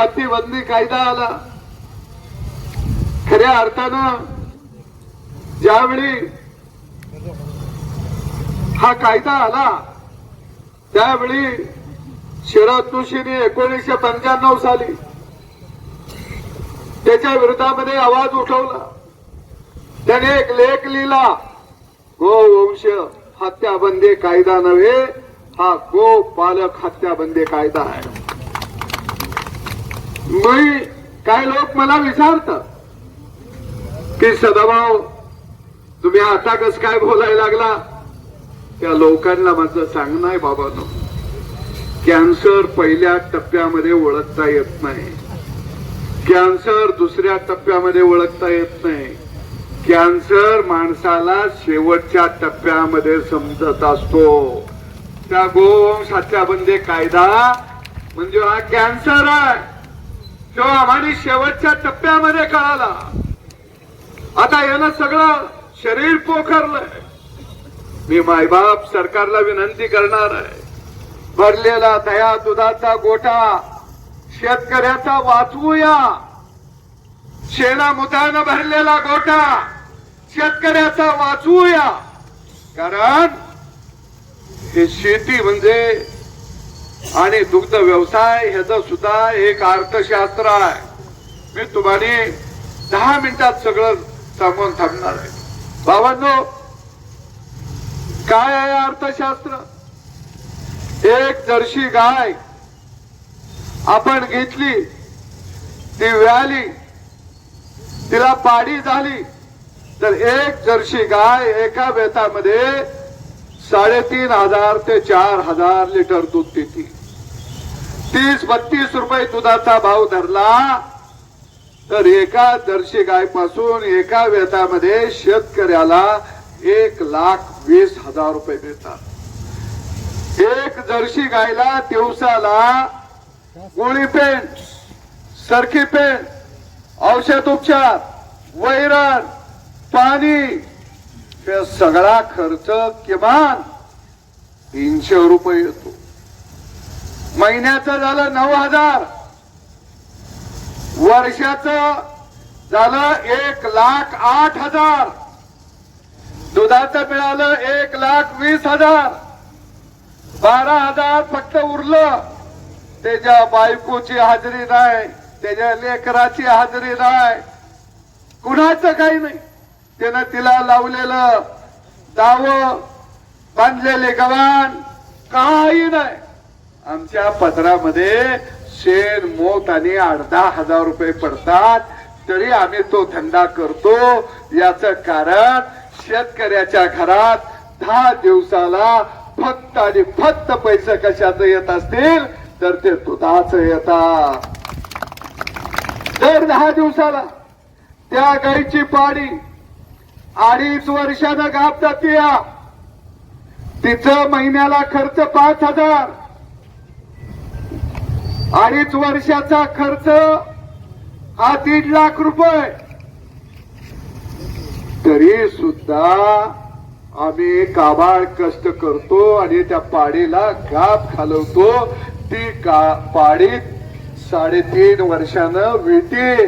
गोवंशाती बंदी कायदा आला. खऱ्या अर्थानं ज्यावेळी हा कायदा आला त्यावेळी शरद जोशीने एकोणीसशे पंच्याण्णव साली त्याच्या विरोधामध्ये आवाज उठवला. त्याने एक लेख लिहिला गोवंश हत्याबंदी कायदा नव्हे हा गो पालक हत्याबंदी कायदा आहे. मी काय लोक मला विचारतात की सदाभाऊ तुम्ही आता कस काय बोलायला लागला? त्या लोकांना माझं सांगणं आहे बाबांनो कॅन्सर पहिल्या टप्प्यामध्ये ओळखता येत नाही. कॅन्सर दुसऱ्या टप्प्यामध्ये ओळखता येत नाही. कॅन्सर माणसाला शेवटच्या टप्प्यामध्ये समजत असतो. त्या गोवंश बंदे कायदा म्हणजे हा कॅन्सर आहे. तो आम्हाला शेवटच्या टप्प्यामध्ये कळाला. आता यानं सगळं शरीर पोखरलंय. मी मायबाप सरकारला विनंती करणार आहे. भरलेला दया दुधाचा गोठा शेतकऱ्याचा वाचवूया. शेणा मुतानं भरलेला गोठा शेतकऱ्याचा वाचवूया. कारण हे शेती म्हणजे आणि दुग्ध व्यवसाय ह्याचं सुद्धा एक अर्थशास्त्र आहे. मी तुम्हाला दहा मिनिटात सगळं सांगून थांबणार आहे. बाबांनो काय आहे अर्थशास्त्र? एक जर्शी गाय आपण घेतली ती व्याली तिला पाडी झाली तर एक जर्शी गाय एका बेतामध्ये साडेतीन हजार ते चार हजार लिटर दूध देते तीस बत्तीस रुपये दुधाचा भाव धरला तर एका जर्शी गायपासून एका वेतामध्ये शेतकऱ्याला एक लाख वीस हजार रुपये मिळतात. एक जर्शी गायला दिवसाला गोळी पेंट सरकी पेंट औषध उपचार वैरण पाणी हे सगळा खर्च किमान तीनशे रुपये येतो. महिन्याचं झालं नऊ हजार. वर्षाचं झालं एक लाख आठ हजार. दुधाचं मिळालं एक लाख वीस हजार. बारा हजार फक्त उरलं. त्याच्या बायकोची हाजरी नाही त्याच्या लेकराची हाजरी नाही. कुणाचं काही नाही. त्यानं तिला लावलेलं दाव बांधलेले गव्हाण काही नाही. आमच्या पत्रामध्ये शेण मोत आणि आठ दहा हजार रुपये पडतात. तरी आम्ही तो धंदा करतो. याच कारण शेतकऱ्याच्या घरात दहा दिवसाला फक्त आणि फक्त पैसे कशाचं येत असतील तर ते दुधाच येतात. दर दहा दिवसाला त्या गाईची पाडी अडीच वर्षानं गाप जाते तिचं महिन्याला खर्च पाच हजार. अडीच वर्षाचा खर्च हा दीड लाख रुपये. तरी सुद्धा आम्ही काबाळ कष्ट करतो आणि त्या पाडीला गाप घालवतो. ती का पाडी साडेतीन वर्षानं विटी.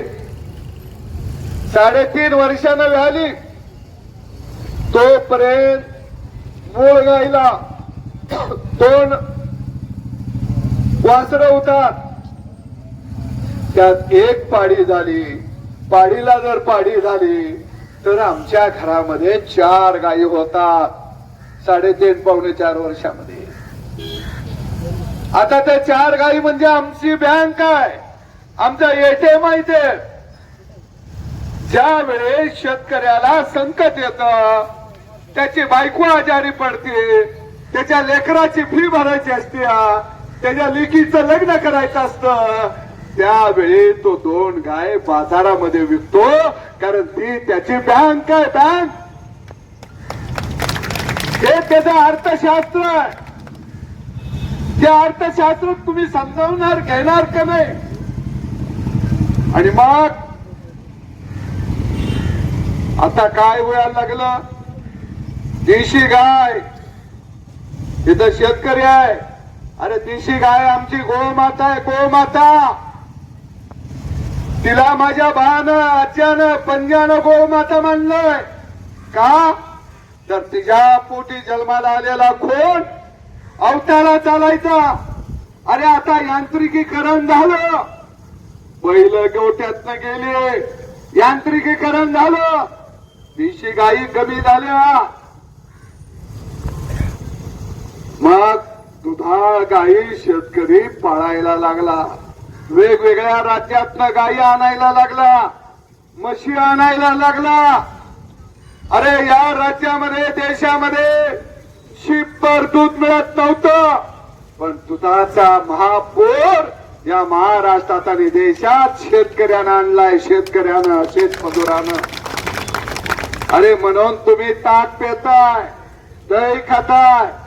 साडेतीन वर्षानं झाली. तोपर्यंत मूळ गाईला दोन वासर होतात. त्यात एक पाडी झाली. पाडीला जर पाडी झाली तर आमच्या घरामध्ये चार गायी होतात. साडेतीन पावणे चार वर्षामध्ये. आता त्या चार गायी म्हणजे आमची बँक आहे. आमचा एटीएम आहे ते. ज्या वेळेस शेतकऱ्याला संकट येतं त्याची बायको आजारी पडते त्याच्या लेकराची फी भरायची असते त्याच्या लेकीचं लग्न करायचं असतं. त्यावेळी तो दोन गाय बाजारामध्ये विकतो कारण ती त्याची बँक आहे बँक हे त्याचं अर्थशास्त्र आहे. त्या अर्थशास्त्र तुम्ही समजावणार घेणार का नाही? आणि मग आता काय व्हायला लागलं? देशी गाय. इथं शेतकरी आहे. अरे देशी गाय आमची गोमाता आहे गोमाता. तिला माझ्या बानं आज्यानं पंजानं गोमाता मानलंय. का? तर तिच्या पोटी जन्माला आलेला कोण? अवताला चालायचा. अरे आता यांत्रिकीकरण झालं. पहिलं गोट्यातनं गेले. यांत्रिकीकरण झालं. देशी गायी कमी झाल्या. मग दुधाळ गायी शेतकरी पाळायला लागला. वेगवेगळ्या राज्यातनं गायी आणायला लागला. म्हशी आणायला लागला. अरे या राज्यामध्ये देशामध्ये शिपभर दूध मिळत नव्हतं. पण दुधाचा महापूर या महाराष्ट्रात आणि देशात शेतकऱ्यानं आणलाय शेतकऱ्यानं शेतमजुरानं. अरे म्हणून तुम्ही ताक पेताय दही खाताय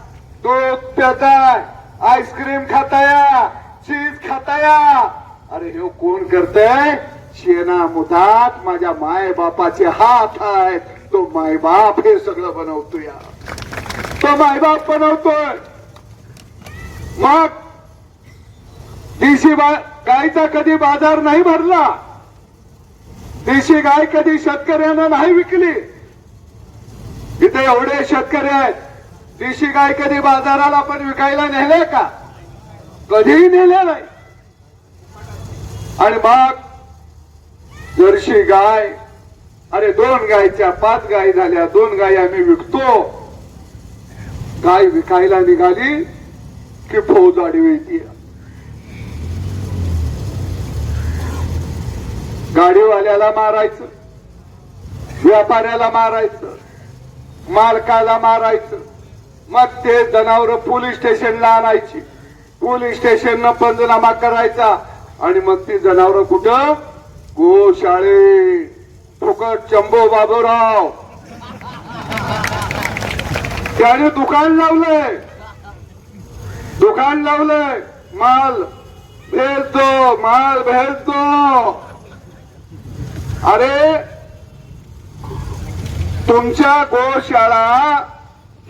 दूध पिताय आईस्क्रीम खाताया चीज खाताया. अरे हे कोण करतय? शेणा मुदात माझ्या माय बापाचे हात आहेत. तो मायबाप हे सगळं बनवतो या. तो मायबाप बनवतोय. मग देशी बा- गायचा कधी बाजार नाही भरला? देशी गाय कधी शेतकऱ्यांना नाही विकली? इथे एवढे शेतकरी आहेत. देशी गाय कधी बाजाराला पण विकायला नेले का? कधीही नेले नाही. आणि मग जर्शी गाय अरे दोन गायच्या पाच गाय झाल्या दोन गाय आम्ही विकतो. गाय विकायला निघाली की फौज आडवी गाडीवाल्याला मारायचं व्यापाऱ्याला मारायचं मालकाला मारायचं. मग ते जनावर पोलीस स्टेशनला आणायची. पोलीस स्टेशननं पंचनामा करायचा. आणि मग ती जनावर कुठं? गोशाळे फुकट चंबो बाबूराव. त्याने दुकान लावलंय. दुकान लावलंय. माल भेज दो माल भेज दो अरे तुमच्या गोशाळा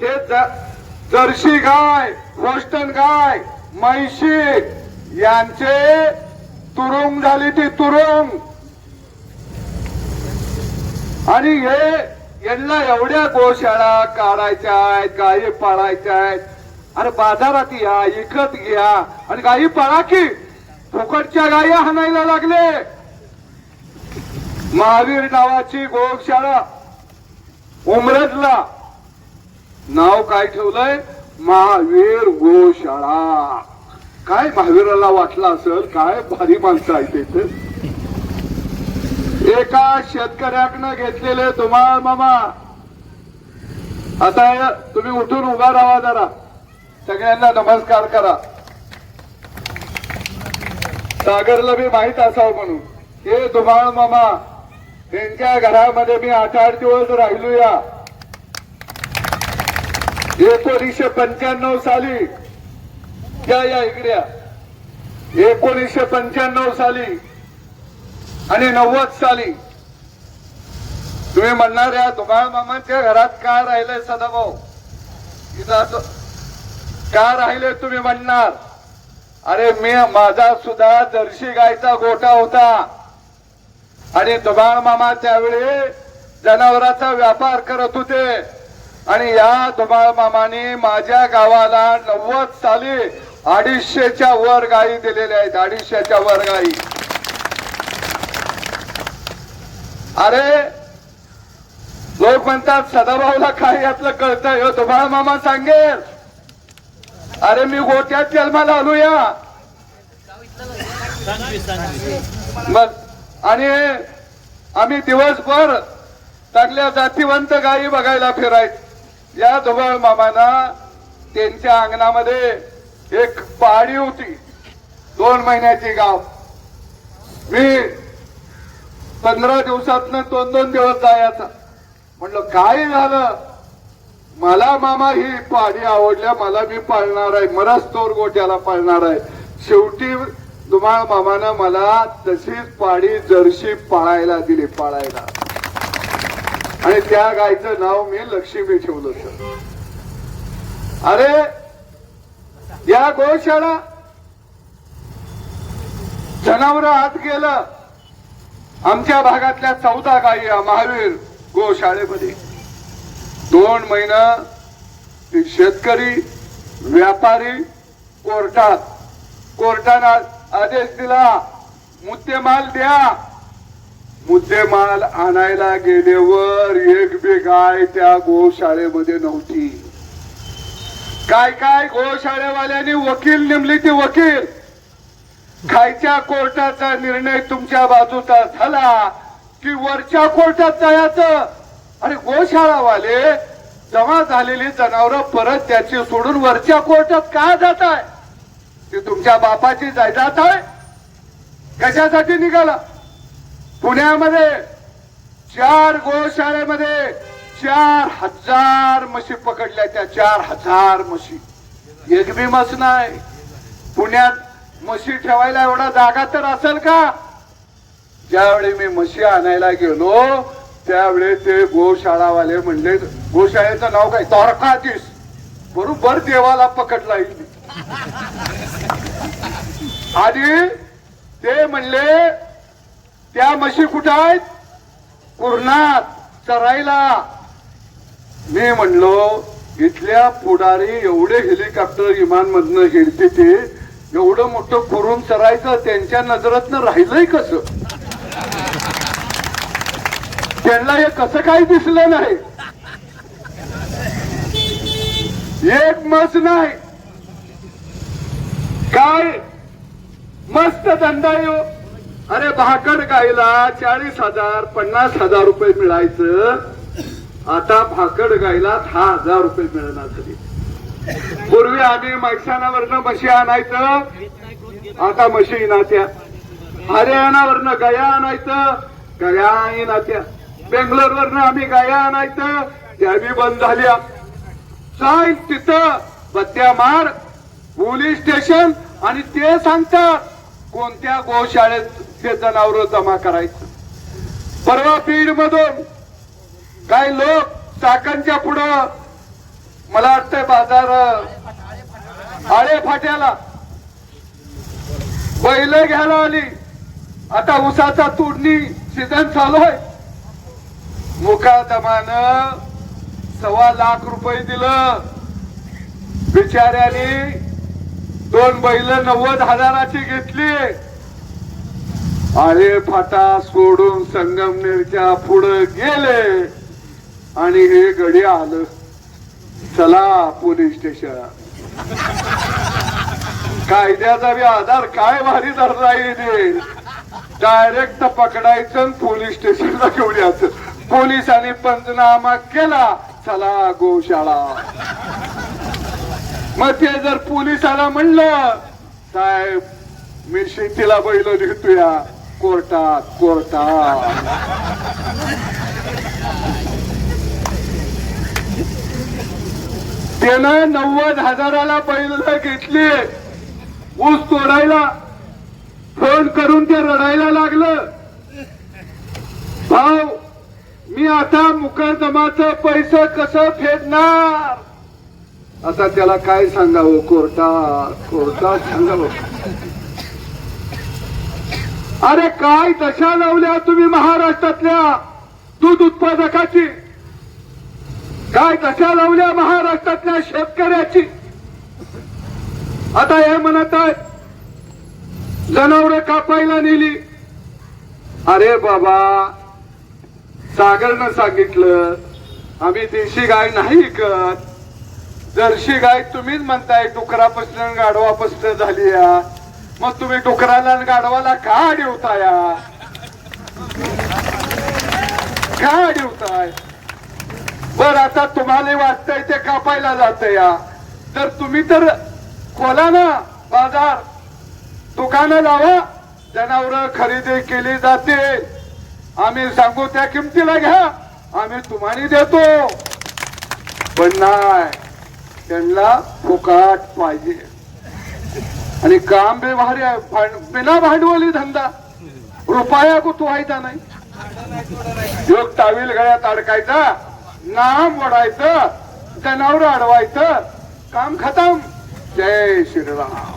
ते जर्सी गाय होस्टन गाय म्हैशी यांचे तुरुंग झाली ती तुरुंग. आणि हे यांना एवढ्या गोशाळा काढायच्या आहेत गायी पाळायच्या आहेत. अरे बाजारात या इकत घ्या. आणि गायी पाळा की फुकटच्या गायी हाणायला लागले. महावीर नावाची गोशाळा उमरजला नाव काय ठेवलंय? महावीर गोशाळा. काय महावीराला वाटलं असेल? काय भारी माणसं आहेत इथे. एका शेतकऱ्याकडनं घेतलेले धुमाळ मामा. आता तुम्ही उठून उभा राहा जरा. सगळ्यांना नमस्कार करा. सागरला मी माहीत असावं म्हणून. हे धुमाळ मामा त्यांच्या घरामध्ये मी आठ आठ दिवस राहिलो या एकोणीसशे पंच्याण्णव साली. या या इकड्या एकोणीसशे पंच्याण्णव साली आणि नव्वद साली. तुम्ही म्हणणार या धुमाळ मामांच्या घरात का राहिले सदाभाऊ? इथं का राहिले तुम्ही म्हणणार? अरे मी माझा सुद्धा जर्शी गायचा गोटा होता. आणि धुमाळ मामा त्यावेळी जनावरांचा व्यापार करत होते. आणि या धुमाळ मामाने माझ्या गावाला नव्वद साली अडीचशेच्या वर गायी दिलेल्या आहेत अडीचशेच्या वर गायी अरे लोक म्हणतात सदाभाऊला काय यातलं कळतंय? हो धुमाळ मामा सांगेल. अरे मी गोट्यात जन्माला आलो या. मग आणि आम्ही दिवसभर चांगल्या जातीवंत गायी बघायला फिरायचं. या धुमाळ मामाना त्यांच्या अंगणामध्ये एक पाडी होती. दोन महिन्याची गाव. मी पंधरा दिवसातनं दोन दोन दिवस जायचा. म्हणलं काय झालं? मला मामा ही पाडी आवडल्या मला मी पाळणार आहे मरच तोर गोट्याला पाळणार आहे. शेवटी धुमाळ मामानं मला तशीच पाडी जर्शी पाळायला दिली पाळायला. आणि त्या गायचं नाव मी लक्ष्मी ठेवलं सर. अरे या गोशाळा जनावर आत गेलं. आमच्या भागातल्या चौदा गायी महावीर गोशाळेमध्ये. दोन महिना शेतकरी व्यापारी कोर्टात. कोर्टानं आदेश दिला मुद्देमाल द्या. मुद्देमाल आणायला गेल्यावर एक बी गाय त्या गोशाळेमध्ये नव्हती. काय काय गोशाळेवाल्यांनी वकील नेमले ते वकील? खायच्या कोर्टाचा निर्णय तुमच्या बाजूचा झाला की वरच्या कोर्टात जायचं? अरे गोशाळावाले जमा झालेली जनावरं परत त्याची सोडून वरच्या कोर्टात का जात आहे ती तुमच्या बापाची जायदाद आहे? कशासाठी निघाला? पुण्यामध्ये चार गोशाळेमध्ये चार हजार म्हशी पकडल्या त्या चार हजार म्हशी. एक बी नाही. पुण्यात म्हशी ठेवायला एवढा जागा तर असेल का? ज्यावेळी मी म्हशी आणायला गेलो त्यावेळी ते गोशाळावाले म्हणले गोशाळेचं नाव काय? द्वारकाधीश. बरोबर देवाला पकडला आणि ते म्हणले त्या म्हशी कुठं आहेत? कुरणात चरायला मी म्हणलो इथल्या पुढारी एवढे हेलिकॉप्टर विमान मधनं हिडते ते एवढं मोठं कुरून चरायचं त्यांच्या नजरातनं राहिलंय कसं? त्यांना हे कसं काही दिसलं नाही. एक मस नाही. काय? मस्त धंदा येऊ अरे भाकड गायला चाळीस हजार पन्नास हजार रुपये मिळायचं. आता भाकड गायला दहा हजार रुपये मिळणार तरी. पूर्वी आम्ही मैसानावरनं म्हशी आणायचं आता म्हशी नात्या हरियाणावरनं गया आणायचं गया नात्या बेंगलोरवरनं आम्ही गया आणायचं त्यावी बंद झाल्या. जाईल तिथं बत्त्या मार पोलीस स्टेशन आणि ते सांगतात कोणत्या गोशाळेत ते जनावर जमा करायचं? परवा बीड मधून काही लोक चाकांच्या पुढं मला वाटतंय बाजार आळे फाट्याला बैल घ्यायला आली. आता उसाचा तोडणी सीझन चालू आहे. मुकादमान सव्वा लाख रुपये दिलं. बिचाऱ्याने दोन बैल नव्वद हजाराची घेतली. आळे फाटा सोडून संगमनेरच्या पुढे गेले. आणि हे गडी आलं. चला पोलीस स्टेशन. कायद्याचा बी आधार काय भारी धरला येते डायरेक्ट पकडायचं पोलीस स्टेशनला घेऊन यायचं. पोलिसांनी पंचनामा केला. चला गोशाळा. मग ते जर पोलिसाला म्हणलं साहेब मी शेतीला बैल नेतोया कोर्टात कोर्टात. त्यानं नव्वद हजाराला बैल घेतली ऊस तोडायला फोन करून ते रडायला लागलं. भाऊ मी आता मुकदमाचं पैसे कसं फेडणार? आता त्याला काय सांगावं? कोर्टा कोर्टा सांगावं. अरे काय दशा लावल्या तुम्ही महाराष्ट्रातल्या दूध उत्पादकाची? काय दशा लावल्या महाराष्ट्रातल्या शेतकऱ्याची? आता हे म्हणत आहेत जनावर कापायला नेली. अरे बाबा सागरनं सांगितलं आम्ही देशी गाय नाही विकत. जर्शी गाय तुम्हीच म्हणताय डुकरापासून गाढवापासून झाली या मग तुम्ही डुकराला आणि गाढवाला का अडवताया? का अडवताय? बर आता तुम्हाला वाटतंय ते कापायला जात या तर तुम्ही तर खोला ना बाजार. दुकानं लावा. जनावर खरेदी केली जाते. आम्ही सांगू त्या किमतीला घ्या. आम्ही तुम्हाला देतो. पण नाही. त्यांना फुकाट पाहिजे. आणि काम बेभारी भांड- बिना भांडवली धंदा. रुपया व्हायचा नाही. योग टावील गळ्यात अडकायचा. नाम वडायचं जनावर अडवायचं. काम खतम. जय श्रीराम.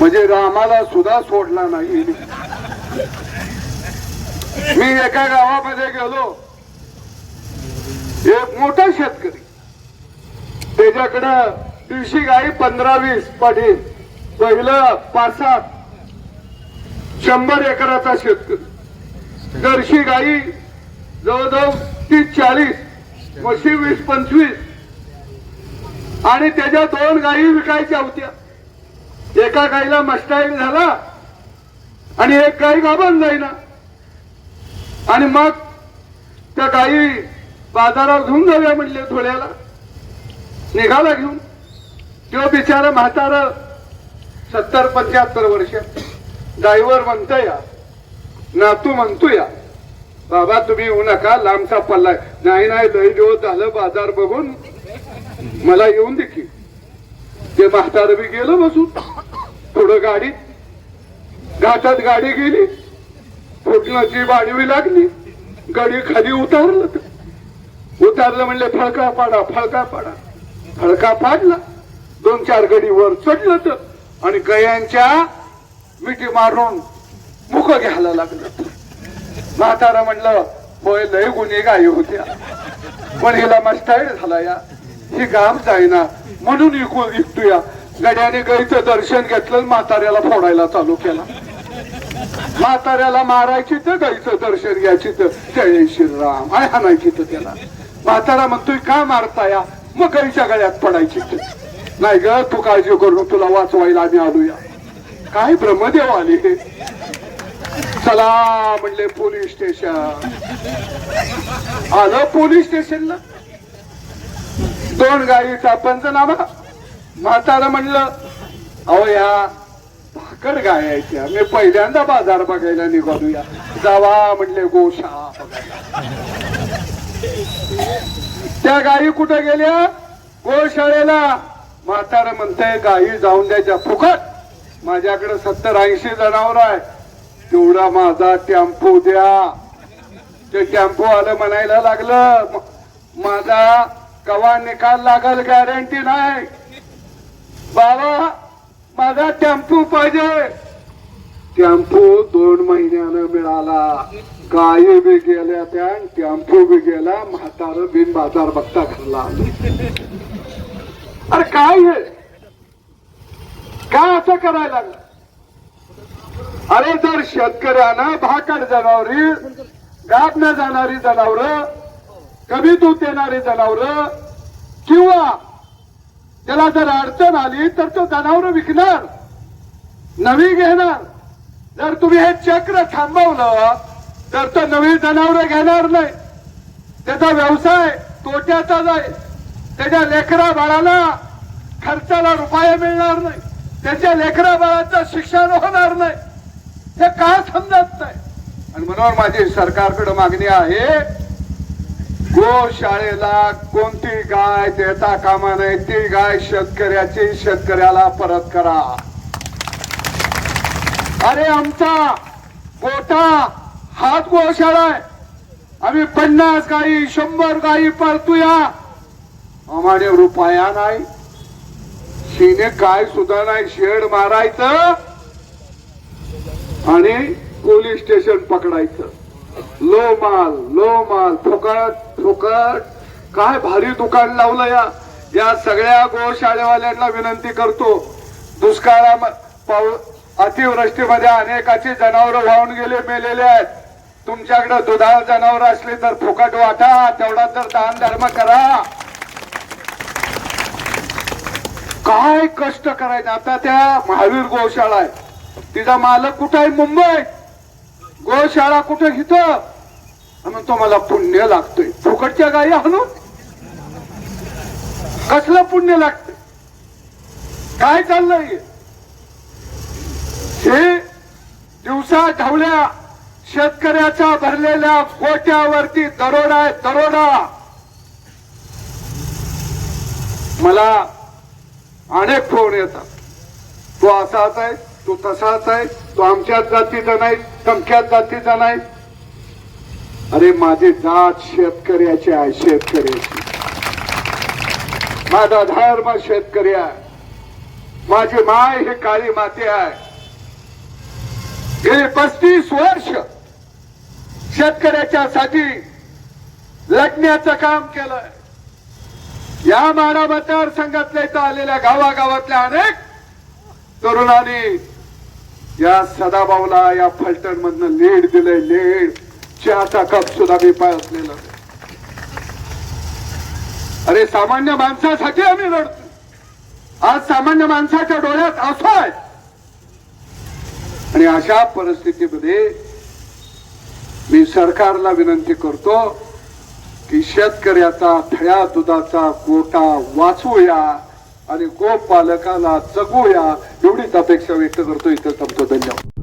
म्हणजे रामाला सुद्धा सोडला नाही मी एका गावामध्ये गेलो. एक मोठा शेतकरी. त्याच्याकडं दिवशी गाई पंधरा वीस पाठी पहिलं पाच सात शंभर एकराचा शेतकरी. जर्शी गाई जवळजवळ तीस चाळीस म्हशी वीस पंचवीस. आणि त्याच्या दोन गायी विकायच्या होत्या. एका गाईला मस्टाईल झाला आणि एक गाई गाभण जाईना. आणि मग त्या गाई बाजारावर घेऊन जाऊया म्हणले थोड्याला निघाला घेऊन. तो बिचारा म्हातारा सत्तर पंच्याहत्तर वर्ष ड्रायव्हर म्हणतो या नातू म्हणतो या बाबा तुम्ही येऊ नका लांबचा पल्ला नाही नाही दही दिवस झालं बाजार बघून. मला येऊन देखील ते म्हातारं बी गेलं बसून. पुढं गाडी घाटात गाडी गेली. फुटण्याची बाडवी लागली. गाडी खाली उतारलं. उतारलं म्हणले फळका पाडा फळका पाडा. फळका पाडला. दोन चार गडी वर चढलं तर. आणि गयांच्या मिठी मारून मुख घ्यायला लागलं. म्हातारा म्हणलं होय लय गुन्हे गायी होत्या पण हिला मस्टाईड झाला या. ही गाम जाईना. म्हणून इकू इकतोया. गड्याने गईचं दर्शन घेतलं म्हाताऱ्याला फोडायला चालू केला. म्हाताऱ्याला मारायची तर गईचं दर्शन घ्यायची तर. जय श्रीराम. आय हाणायची तर त्याला. म्हातारा म्हणतोय का मारता या मग घरीच्या गळ्यात पडायची नाही ग तू काळजी करू तुला वाचवायला आम्ही आलूया. काय ब्रह्मदेव आले हे? चला म्हणले पोलीस स्टेशन. आलं पोलीस स्टेशनला? दोन गायीचा पंचनामा. म्हातारा म्हणलं अहो या भाकर गाय मी पहिल्यांदा बाजार बघायला निघालूया. जावा म्हणले गोशा बघायला. त्या गायी कुठे गेल्या? गोशाळेला. म्हातारा म्हणतंय गायी जाऊन द्यायच्या फुकट. माझ्याकडे सत्तर ऐंशी जनावर आहे. तेवढा माझा टेम्पो द्या. ते टेम्पो आलं म्हणायला लागलं माझा कवा निकाल लागल गॅरंटी नाही. बाबा माझा टेम्पो पाहिजे. टेम्पो दोन महिन्यानं मिळाला. गाय बी गेल्या त्या टेम्पो बी गेला म्हातार बिन बाजार बघता घरला अरे काय हे? काय असं करायला लागलं? अरे जर शेतकऱ्यानं भाकड जनावरी गाठ न जाणारी जनावर कमी दूध देणारी जनावर किंवा त्याला जर अडचण आली तर तो जनावर विकणार नवी घेणार. जर तुम्ही हे चक्र थांबवलं तर तो नवीन जनावर घेणार नाही. त्याचा व्यवसाय तोट्याचा जाईल त्याच्या लेकरा बाळाला खर्चाला रुपये मिळणार नाही. त्याच्या लेकरा बाळाचं शिक्षण होणार नाही. हे का समजत नाही? आणि म्हणून माझी सरकारकडे मागणी आहे गोशाळेला कोणती गाय देता कामा नये ती गाय शेतकऱ्याची शेतकऱ्याला परत करा. अरे आमचा गोठा हात गोशाळा आहे. आम्ही पन्नास गाई शंभर गाई परतूया आम्हाला रुपया नाही. शिने काय सुद्धा नाही. शेड मारायचं आणि पोलीस स्टेशन पकडायचं. लो माल लो माल फुकट फुकट. काय भारी दुकान लावलं या. या सगळ्या गोशाळेवाल्यांना विनंती करतो. दुष्काळा पाऊ अतिवृष्टीमध्ये अनेकाची जनावर वाहून गेले मेलेले आहेत. तुमच्याकडे दुधाळ जनावर असली तर फुकट वाटा तेवढा तर दान धर्म करा. काय कष्ट करायचे? आता त्या महावीर गोशाळा आहे. तिचा मालक कुठं आहे? मुंबई. गोशाळा कुठं? इथं. म्हणून तुम्हाला पुण्य लागतोय. फुकटच्या गायी आणून. कसलं पुण्य लागत काय चाललंय? हे दिवसा ढवल्या शेतकऱ्याच्या भरलेल्या गोट्यावरती दरोडा आहे दरोडा. मला अनेक फोन येतात. तो असाच आहे तो तसाच आहे तो आमच्याच जातीचा नाही तमक्याच जातीचा नाही. अरे माझी जात शेतकऱ्याची आहे शेतकऱ्याची. माझा धर्म शेतकरी आहे. माझी माय ही काळी माती आहे. गेली पस्तीस वर्ष शेतकऱ्याच्या साठी लढण्याचं काम केलंय. या माडा मतदारसंघातल्या इथं आलेल्या गावागावातल्या अनेक तरुणांनी या सदाभाऊला या फलटण मधनं लीड दिलंय लीड चहाचा कप सुद्धा मी असलेला अरे सामान्य माणसासाठी आम्ही लढतो आज सामान्य माणसाच्या डोळ्यात असो आहे आणि अशा परिस्थितीमध्ये मी सरकारला विनंती करतो की शेतकऱ्याचा थळ्या दुधाचा गोटा वाचूया आणि गोपालकाला जगूया एवढीच अपेक्षा व्यक्त करतो. इथं थांबतो. धन्यवाद.